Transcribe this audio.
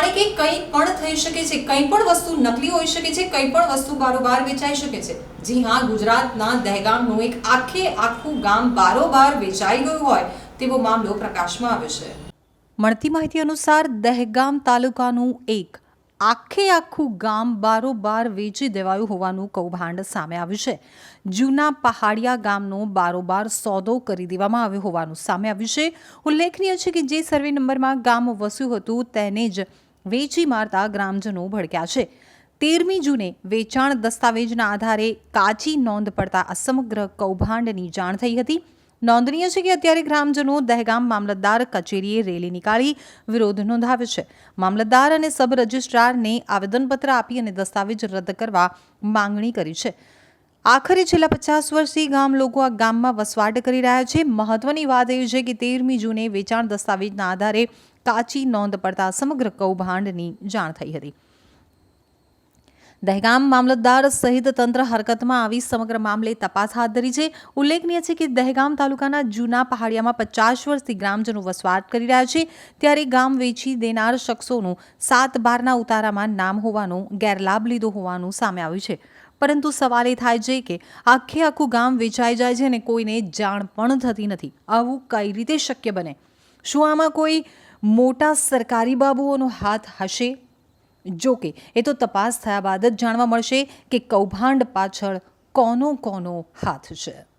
એ કંઈ પણ થઈ શકે છે, કંઈ પણ વસ્તુ નકલી હોઈ શકે છે, કંઈ પણ વસ્તુ બારોબાર વેચાઈ શકે છે. જી હા, ગુજરાતના દહેગામનું એક આખે આખું ગામ બારોબાર વેચાઈ ગયું હોય તેવો મામલો પ્રકાશમાં આવ્યો છે. મળતી માહિતી અનુસાર દહેગામ તાલુકાનું એક આખે આખું ગામ બારોબાર વેચી દેવાયું હોવાનું કૌભાંડ સામે આવ્યું છે. જૂના પહાડિયા ગામનો બારોબાર સોદો કરી દેવામાં આવ્યો હોવાનું સામે આવ્યું છે. ઉલ્લેખનીય છે કે જે સર્વે નંબરમાં ગામ વસ્યું હતું તેને જ વેચી મારતા ગ્રામજનો ભડક્યા છે. તેરમી જૂને વેચાણ દસ્તાવેજના આધારે કાચી નોંધ પડતા આ સમગ્ર કૌભાંડની જાણ થઈ હતી. નોંધનીય છે કે અત્યારે ગ્રામજનો દહેગામ મામલતદાર કચેરીએ રેલી નીકાળી વિરોધ નોંધાવ્યો છે. મામલતદાર અને સબ રજિસ્ટ્રારને આવેદનપત્ર આપી અને દસ્તાવેજ રદ કરવા માંગણી કરી છે. આખરે છેલ્લા પચાસ વર્ષથી ગામ લોકો આ ગામમાં વસવાટ કરી રહ્યા છે. મહત્વની વાત એ છે કે તેરમી જૂને વેચાણ દસ્તાવેજના આધારે કાચી નોંધ પડતા સમગ્ર કૌભાંડની જાણ થઈ હતી. દહેગામ મામલતદાર સહિત તંત્ર હરકતમાં આવી સમગ્ર મામલે તપાસ હાથ ધરી છે. ઉલ્લેખનીય છે કે દહેગામ તાલુકાના જૂના પહાડિયામાં પચાસ વર્ષથી ગ્રામજનો વસવાટ કરી રહ્યા છે. ત્યારે ગામ વેચી દેનાર શખ્સોનું સાત બારના ઉતારામાં નામ હોવાનું ગેરલાભ લીધો હોવાનું સામે આવ્યું છે. પરંતુ સવાલ એ થાય છે કે આખે આખું ગામ વેચાઈ જાય છે અને કોઈને જાણ પણ થતી નથી. આવું કઈ રીતે શક્ય બને? શું આમાં કોઈ મોટા સરકારી બાબુઓનો હાથ હશે? જો કે, એ તો તપાસ થયા બાદ જ જાણવા મળશે કે કૌભાંડ પાછળ કોનો કોનો હાથ છે.